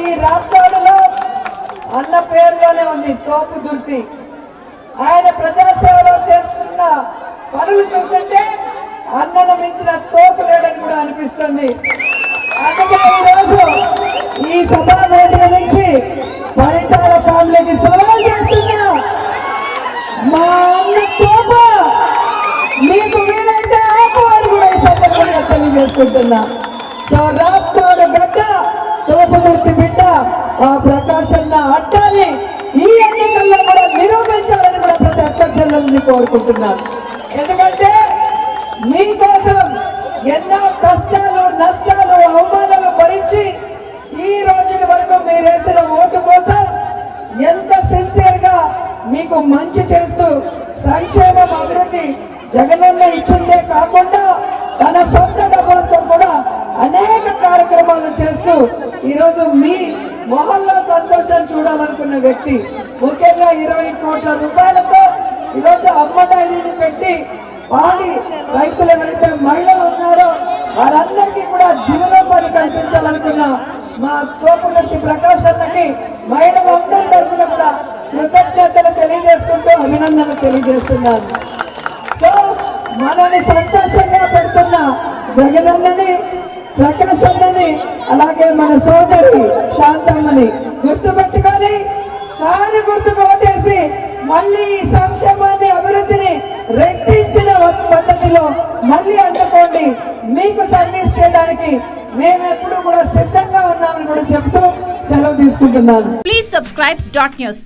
ఈ రాప్తాడులో అన్న పేరులోనే ఉంది తోపు దుర్తి. ఆయన ప్రజాసేవలో చేస్తున్న పనులు చూస్తుంటే అన్నను మించిన తోపు లేడని కూడా అనిపిస్తుంది. అందుకే ఈరోజు ఈ సభా వేదిక నుంచి పరిటాల ఫ్యామిలీకి సవాల్ చేస్తున్నా. మా అన్న తోపు మీకు వీలైతే ఆపు అని కూడా ఈ సందర్భంగా తెలియజేసుకుంటున్నా. సో ఆ ప్రకాశన్న అడ్డాన్ని ఈ ఎన్నికల్లో కూడా నిరూపించాలని కూడా ప్రతి అక్క చెల్లెల్ని కోరుకుంటున్నాను. ఎందుకంటే మీకోసం ఎన్నో కష్టాలు నష్టాలు అవమానాలు భరించి ఈ రోజుల వరకు మీరు వేసిన ఓటు కోసం ఎంత సిన్సియర్గా మీకు మంచి చేస్తూ సంక్షేమం అభివృద్ధి జగనన్న ఇచ్చిందే కాకుండా తన సొంత డబ్బులతో కూడా అనేక కార్యక్రమాలు చేస్తూ ఈరోజు మీ మొహంలో సంతోషం చూడాలనుకున్న వ్యక్తి ముఖ్యంగా ఇరవై కోట్ల రూపాయలతో ఈరోజు అమ్మ డైరీని పెట్టి పాడి రైతులు ఎవరైతే మహిళలు ఉన్నారో వారందరికీ కూడా జీవనోపాధి కల్పించాలనుకున్న మా తోపుగత్తి ప్రకాష్ అన్నకి మహిళలందరి తరఫున కూడా కృతజ్ఞతలు తెలియజేసుకుంటూ అభినందనలు తెలియజేస్తున్నాను. సో మనని సంతోషంగా పెడుతున్న జగనన్నని ప్రకాశం అలాగే మన సోదరి శాంతమ్మని గుర్తుపెట్టుకొని సారి గుర్తుకు ఓటేసి మళ్ళీ ఈ సంక్షేమాన్ని అభివృద్ధిని రెట్టించిన పద్ధతిలో మళ్ళీ అందుకోండి. మీకు సర్వీస్ చేయడానికి మేము ఎప్పుడు కూడా సిద్ధంగా ఉన్నామని కూడా చెప్తూ సెలవు తీసుకుంటున్నాను. Please subscribe dot news